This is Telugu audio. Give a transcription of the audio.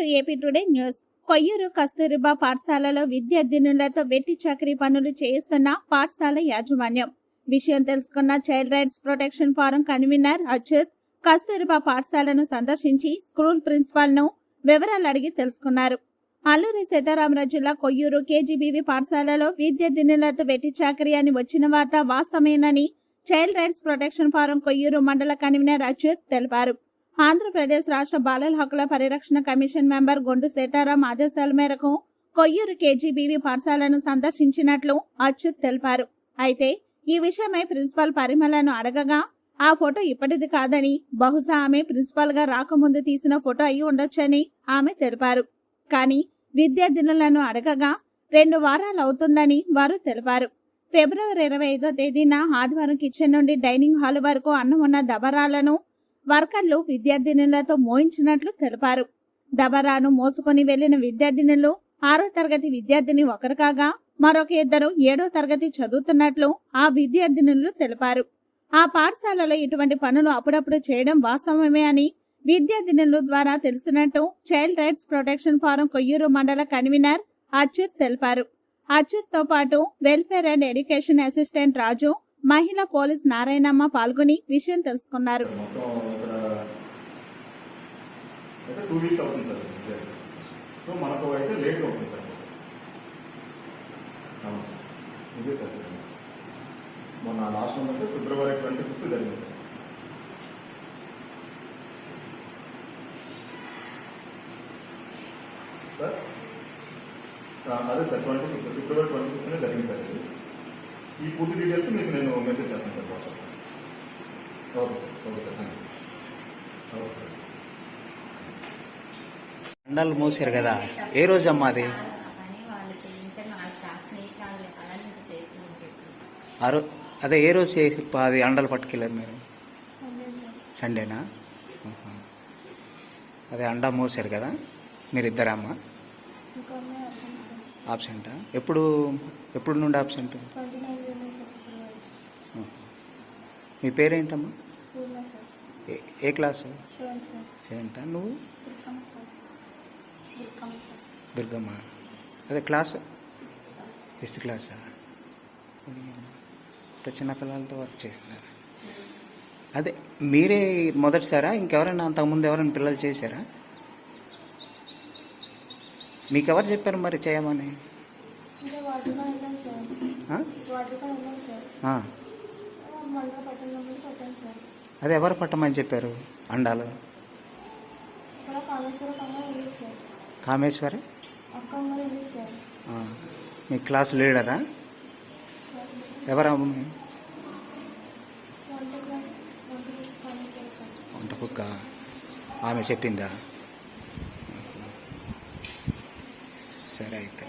To AP today news. Koyyuru Kasturba పాఠశాలలో విద్యార్థినులతో వెట్టి చాకరీ పనులు చేయిస్తున్న పాఠశాల యాజమాన్యం. విషయం తెలుసుకున్న child rights protection forum convener Achyut Kasturba పాఠశాలను సందర్శించి స్కూల్ ప్రిన్సిపాల్ను వివరాలు అడిగి తెలుసుకున్నారు. అల్లూరి సీతారామరాజు జిల్లా కొయ్యూరు కేజీబీవీ పాఠశాలలో విద్యార్థినులతో వెట్టి చాకరీ అని వచ్చిన వార్త వాస్తవేనని child rights protection forum Koyyuru మండల కన్వీనర్ అచ్యుత్ తెలిపారు. ఆంధ్రప్రదేశ్ రాష్ట్ర బాలల హక్కుల పరిరక్షణ కమిషన్ మెంబర్ గొండు సీతారాం ఆదేశాల మేరకు కొయ్యూరు కేజీబీవీ పాఠశాలను సందర్శించినట్లు అచ్యుత్ తెలిపారు. అయితే ఈ విషయమై ప్రిన్సిపాల్ పరిమళను అడగగా ఆ ఫోటో ఇప్పటిది కాదని బహుశా ఆమె ప్రిన్సిపాల్గా రాకముందు తీసిన ఫోటో అయి ఉండొచ్చని ఆమె తెలిపారు. కానీ విద్యార్థినులను అడగగా రెండు వారాలు అవుతుందని వారు తెలిపారు. ఫిబ్రవరి ఇరవై ఐదో తేదీన ఆదివారం కిచెన్ నుండి డైనింగ్ హాల్ వరకు అన్నం ఉన్న దబరాలను వర్కర్లు విద్యార్థినులతో మోయించినట్లు తెలిపారు. దబరాను మోసుకొని వెళ్ళిన విద్యార్థినులు ఆరో తరగతి విద్యార్థిని ఒకరు కాగా మరొక ఇద్దరు ఏడో తరగతి చదువుతున్నట్లు ఆ విద్యార్థినులు తెలిపారు. ఆ పాఠశాలలో ఇటువంటి పనులు అప్పుడప్పుడు చేయడం వాస్తవమే అని విద్యార్థినుల ద్వారా తెలిసినట్టు child rights protection forum Koyyuru మండల కన్వీనర్ అచ్యుత్ తెలిపారు. అచ్యుత్తో పాటు welfare and education assistant Raju మహిళా పోలీస్ నారాయణమ్మ పాల్గొని విషయం తెలుసుకున్నారు. అయితే టూ వీక్స్ అవుతుంది సార్. సో మనకు అయితే లేట్గా అవుతుంది సార్. అవును సార్. ఇదే సార్ మొన్న లాస్ట్ మంత్ అంటే ఫిబ్రవరి ట్వంటీ ఫిఫ్త్ జరిగింది సార్. సార్ అదే sir twenty fifth February twenty ఫిఫ్త్నే జరిగింది సార్ ఇది. ఈ పూర్తి డీటెయిల్స్ మీకు నేను మెసేజ్ చేస్తాను sir WhatsApp okay sir. Okay sir. Thank you sir. Okay sir. అండాలు మోసారు కదా. ఏ రోజు అమ్మా అది? అదే ఏ రోజు చేసి అది అండలు పట్టుకెళ్ళారు మీరు? సండేనా. అదే అండా మోసారు కదా. ఆప్షన్స్ సార్ ఆబ్సెంటా. ఎప్పుడు ఎప్పుడు నుండి ఆబ్సెంట్. మీ పేరేంటమ్మా? ఏ- క్లాసు? సెవెంతా నువ్వు? దుర్గమ్మ అదే క్లాసు? సిక్స్త్ క్లాసా ఇంత చిన్న పిల్లలతో వర్క్ చేస్తున్నారు. అదే మీరే మొదటిసారా? ఇంకెవరైనా అంతకుముందు ఎవరైనా పిల్లలు చేశారా? మీకు ఎవరు చెప్పారు మరి చేయమని? అదే ఎవరు పట్టమని చెప్పారు? అండాలు? కామేశ్వరి? మీ క్లాస్ లీడరా? ఎవరా? వంట కుక్క ఆమె చెప్పిందా? సరే అయితే.